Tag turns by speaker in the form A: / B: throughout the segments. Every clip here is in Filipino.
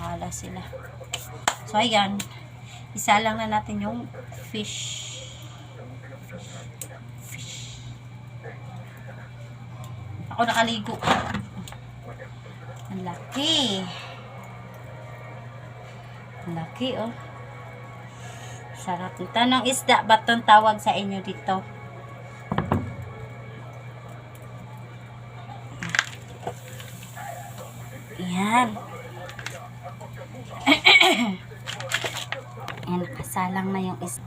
A: Wala sila. So, ayan. Isa lang na natin yung fish. Fish. Ako nakaligo. Ang laki. Ang laki, oh. Sarap nito. Anong isda ba itong tawag sa inyo dito? Yan. Nakasalang na yung isda.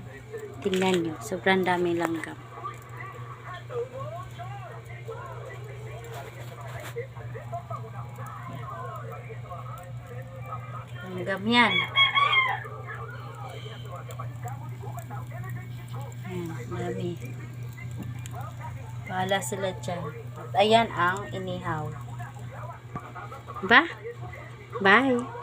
A: Tingnan nyo, sobrang dami langgam. Langgam yan. Ayan, dami. Bahala sila dyan. At ayan ang inihaw. Ba? Bye.